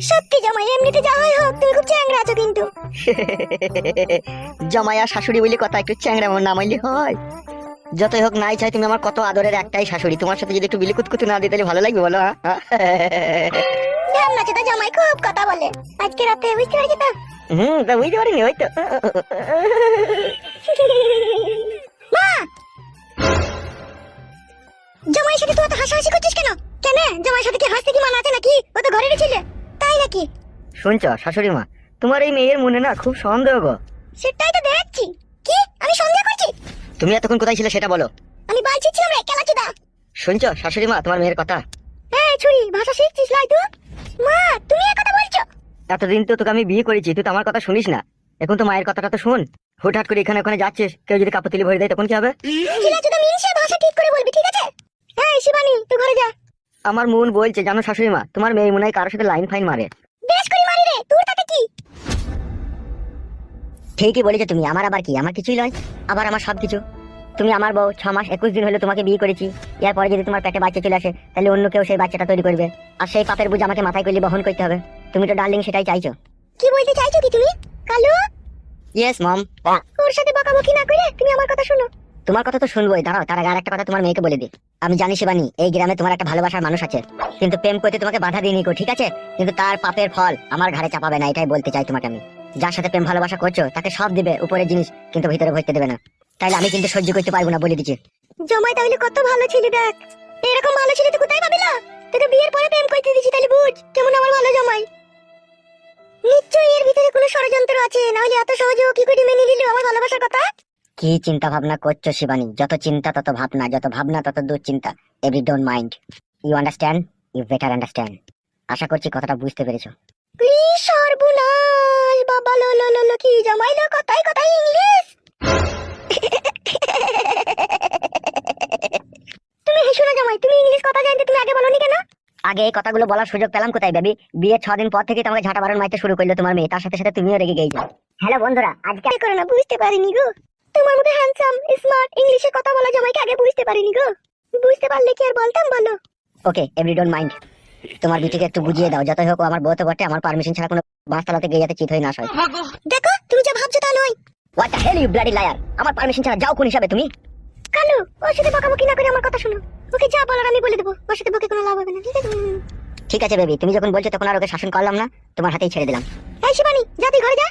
সত্যি জামাই এমনিতে যা হয় হোক তুমি খুব চ্যাংরা আছো কিন্তু। জামাই আর শাশুড়ি বলে কথা একটু চ্যাংরা হয়। যতই হোক নাই চাই তুমি আমার কত আদরের একটাই শাশুড়ি। তোমার সাথে যদি একটু বিলি কুতকুতু না তাহলে ভালো লাগবে বলো হ্যাঁ? জামাই খুব কথা বলে। আজকে রাতে বুঝতে পারছি তো? হুম তা বুঝতে পারিনি ওই তো। মা! জামাইয়ের সাথে তুই এত হাসাহাসি করছিস কেন? সাথে কি হাসতে কি মানা আছে নাকি? ও তো ঘরেরই ছিলে। তাই নাকি? শুনছ শাশুড়ি মা? তোমার এই মেয়ের মনে না খুব সন্দেহ গো। সেটাই তো দেখছি। কি? আমি সন্দেহ করছি? তুমি এতক্ষণ কোথায় ছিলে সেটা বলো। আমি বালছি ছিলাম রে কেলা চুদা। শুনছ শাশুড়ি মা তোমার মেয়ের কথা? এই ছুরি ভাষা শিখছিস লাই তুই মা তুমি এ কথা বলছো? এতদিন তো তোকে আমি বিয়ে করেছি তুই তো আমার কথা শুনিস না। এখন তো মায়ের কথাটা তো শুন। হুটহাট করে এখানে ওখানে যাচ্ছিস কেউ যদি কাপড় তুলি ভরে দেয় তখন কি হবে? চুদা মিনসে ভাষা ঠিক করে বলবি ঠিক আছে? এই শিবানী তুই ঘরে যা। আমার মন বলছে জানো শাশুড়ি মা তোমার মেয়ে মনে হয় কারোর সাথে লাইন ফাইন মারে। বেশ করে মারি রে তোর তাতে কি? ঠিকই বলেছ তুমি আমার আবার কি? আমার কিছুই নয় আবার আমার সবকিছু। তুমি আমার বউ ছ মাস একুশ দিন হলো তোমাকে বিয়ে করেছি। এরপরে যদি তোমার পেটে বাচ্চা চলে আসে তাহলে অন্য কেউ সেই বাচ্চাটা তৈরি করবে। আর সেই পাপের বুঝ আমাকে মাথায় করলে বহন করতে হবে। তুমি তো ডার্লিং সেটাই চাইছো। কি বলতে চাইছো কি তুমি? কালু? ইয়েস মম ওর সাথে বকাবকি না করে তুমি আমার কথা শোনো। তোমার কথা তো শুনবোই, দাঁড়াও, তার আগে আর একটা কথা তোমার মেয়েকে বলে দিই। আমি জানি শিবানী, এই গ্রামে তোমার একটা ভালোবাসার মানুষ আছে। কিন্তু প্রেম করতে তোমাকে বাধা দিইনি গো ঠিক আছে? কিন্তু তার পাপের ফল আমার ঘাড়ে চাপাবে না, এটাই বলতে চাই তোমাকে আমি। যার সাথে প্রেম ভালোবাসা করছ, তাকে সব দিবে, উপরের জিনিস কিন্তু ভিতরে ভরতে দেবে না। তাইলে আমি কিন্তু সহ্য করতে পারব না বলে দিচ্ছি। জমাই তাহলে কত ভালো ছিলি, দেখ। এরকম ভালো ছিলি তুই কোথায় পাবি না? তোকে বিয়ের পরে প্রেম করতে দিছি তাহলে বুঝ, কেমন আমার ভালো জমাই। নিশ্চয়ই এর ভিতরে কোনো ষড়যন্ত্র আছে না হলে এত সহজে ও কি করে মেনে নিল আমার ভালোবাসার কথা? কি চিন্তা ভাবনা করছ শিবানী? যত চিন্তা, তত ভাবনা। যত ভাবনা, তত দুশ্চিন্তা। Every don't mind you understand you better understand আশা করছি কথাটা বুঝতে পেরেছ। না আগে এই কথাগুলো বলার সুযোগ পেলাম কোথায় বেবি? বিয়ে ছ দিন পর থেকে তোমাকে ঝাঁটা বারণ মাইতে শুরু করল তোমার মেয়ে, তার সাথে সাথে তুমিও রেগে গেছো হ্যালো বন্ধুরা, আজকে করো না বুঝতে পারিনি গো। তোমার মতো হ্যান্ডসাম স্মার্ট ইংলিশে কথা বলা জামাইকে আগে বুঝতে পারিনি গো। বুঝতে পারলে কি আর বলতাম বলো? ওকে এভরি ডোন্ট মাইন্ড তোমার বিটিকে একটু বুঝিয়ে দাও যতই হোক আমার বউ তো বটে আমার পারমিশন ছাড়া কোনো বাসতলাতে গিয়ে যাতে চিত হয়ে না হয় দেখো তুমি যা ভাবছ তা নয়। What the hell you bloody liar আমার পারমিশন ছাড়া যাও কোন হিসাবে তুমি? কালু ওর সাথে বকাবকি না করে আমার কথা শোনো। ওকে যা বলার আমি বলে দেবো ওর সাথে বকে কোনো লাভ হবে না ঠিক আছে? ঠিক আছে বেবি তুমি যখন বলছো তখন আর ওকে শাসন করলাম না তোমার হাতেই ছেড়ে দিলাম। এই শিবানী যা তুই ঘরে যা।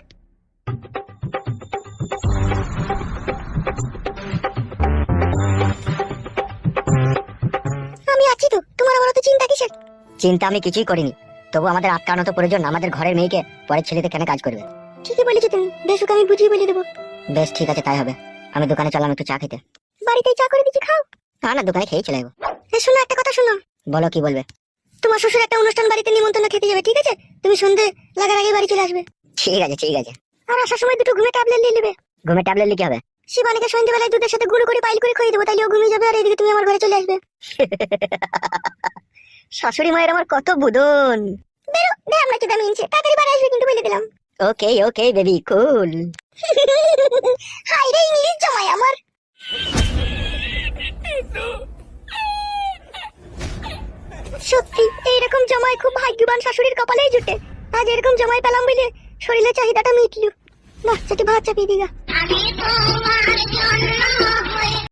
চিন্তা আমি কিছুই করিনি। তবু আমাদের আটকানো তো প্রয়োজন আমাদের ঘরের মেয়েকে পরের ছেলেতে কেন কাজ করবে? ঠিকই বলেছ তুমি। বেশ ওকে আমি বুঝিয়ে বলে দেবো। বেশ ঠিক আছে তাই হবে। আমি দোকানে চলাম একটু চা খেতে। বাড়িতেই চা করে দিচ্ছি খাও? না না দোকানে খেয়ে চলে যাব। শোনো একটা কথা শোনো। বলো কি বলবে? তোমার শ্বশুর একটা অনুষ্ঠান বাড়িতে নিমন্ত্রণ খেতে যাবে ঠিক আছে? তুমি সন্ধে লাগার আগে বাড়ি চলে আসবে। ঠিক আছে ঠিক আছে। আর আসার সময় দুটো ঘুমে ট্যাবলেট নিয়ে নেবে। ঘুমে ট্যাবলেট লিখে হবে? শিবানীকে সন্ধ্যেবেলায় দুধের সাথে গুঁড়ো করে পাইল করে খাইয়ে দেবো তাইলে ও ঘুমিয়ে যাবে আর এদিকে তুমি আমার ঘরে চলে আসবে। শাশুড়ি মায়ের আমার কত বুদন। বেরো দে আমরা কি দামি ইনছে তাড়াতাড়ি বাড়ি আসবে কিন্তু বলে দিলাম। Okay okay baby cool hi রে ইংলিশ জমাই আমার। সত্যি এইরকম জমাই খুব ভাগ্যবান শাশুড়ির কপালেই জুটে। আজ এরকম জমাই পেলাম বলে শরীরের চাহিদাটা মিটলু। বাচ্চাটি ভাত চাপিয়ে দিগা।